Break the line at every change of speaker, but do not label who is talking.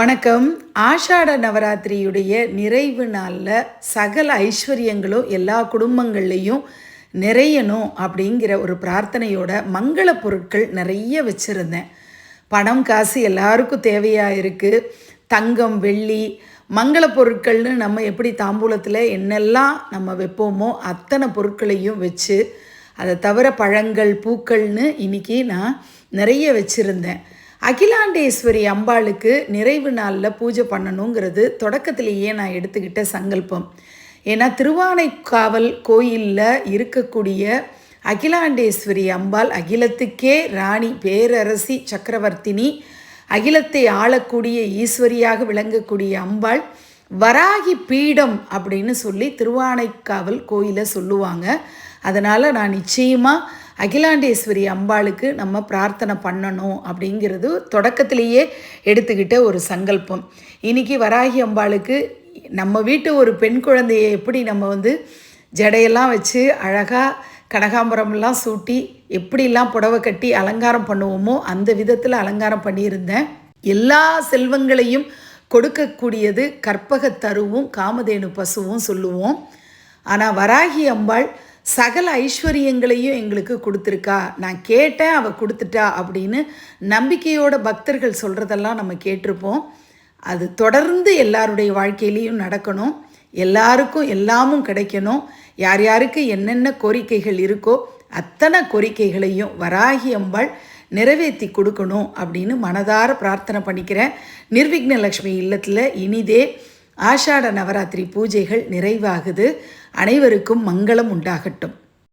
வணக்கம். ஆஷாட நவராத்திரியுடைய நிறைவு நாளில் சகல ஐஸ்வர்யங்களும் எல்லா குடும்பங்கள்லேயும் நிறையணும் அப்படிங்கிற ஒரு பிரார்த்தனையோட மங்கள பொருட்கள் நிறைய வச்சுருந்தேன். பணம் காசு எல்லாருக்கும் தேவையாக இருக்குது தங்கம் வெள்ளி மங்கள பொருட்கள்னு நம்ம எப்படி தாம்பூலத்தில் என்னெல்லாம் நம்ம வைப்போமோ அத்தனை பொருட்களையும் வச்சு அதை தவிர பழங்கள் பூக்கள்னு இன்றைக்கி நான் நிறைய வச்சுருந்தேன். அகிலாண்டேஸ்வரி அம்பாளுக்கு நிறைவு நாளில் பூஜை பண்ணணுங்கிறது தொடக்கத்திலேயே நான் எடுத்துக்கிட்ட சங்கல்பம். ஏன்னா திருவானைக்காவல் கோயிலில் இருக்கக்கூடிய அகிலாண்டேஸ்வரி அம்பாள் அகிலத்துக்கே ராணி பேரரசி சக்கரவர்த்தினி அகிலத்தை ஆளக்கூடிய ஈஸ்வரியாக விளங்கக்கூடிய அம்பாள் வராகி பீடம் அப்படின்னு சொல்லி திருவானைக்காவல் கோயிலை சொல்லுவாங்க. அதனால் நான் நிச்சயமாக அகிலாண்டேஸ்வரி அம்பாளுக்கு நம்ம பிரார்த்தனை பண்ணணும் அப்படிங்கிறது தொடக்கத்திலேயே எடுத்துக்கிட்ட ஒரு சங்கல்பம். இன்றைக்கி வராகி அம்பாளுக்கு நம்ம வீட்டு ஒரு பெண் குழந்தையை எப்படி நம்ம வந்து ஜடையெல்லாம் வச்சு அழகாக கனகாம்பரம்லாம் சூட்டி எப்படிலாம் புடவை கட்டி அலங்காரம் பண்ணுவோமோ அந்த விதத்தில் அலங்காரம் பண்ணியிருந்தேன். எல்லா செல்வங்களையும் கொடுக்கக்கூடியது கற்பகத்தருவும் காமதேனு பசுவும் சொல்லுவோம். ஆனால் வராகி அம்பாள் சகல ஐஸ்வர்யங்களையும் எங்களுக்கு கொடுத்துருக்கா. நான் கேட்டேன் அவள் கொடுத்துட்டா அப்படின்னு நம்பிக்கையோட பக்தர்கள் சொல்கிறதெல்லாம் நம்ம கேட்டிருப்போம். அது தொடர்ந்து எல்லாருடைய வாழ்க்கையிலையும் நடக்கணும். எல்லாருக்கும் எல்லாமும் கிடைக்கணும். யார் யாருக்கு என்னென்ன கோரிக்கைகள் இருக்கோ அத்தனை கோரிக்கைகளையும் வராகி அம்பாள் நிறைவேற்றி கொடுக்கணும் அப்படின்னு மனதார பிரார்த்தனை பண்ணிக்கிறேன். நிர்விக்னலக்ஷ்மி இல்லத்தில் இனிதே ஆஷாட நவராத்திரி பூஜைகள் நிறைவாகுது. அனைவருக்கும் மங்களம் உண்டாகட்டும்.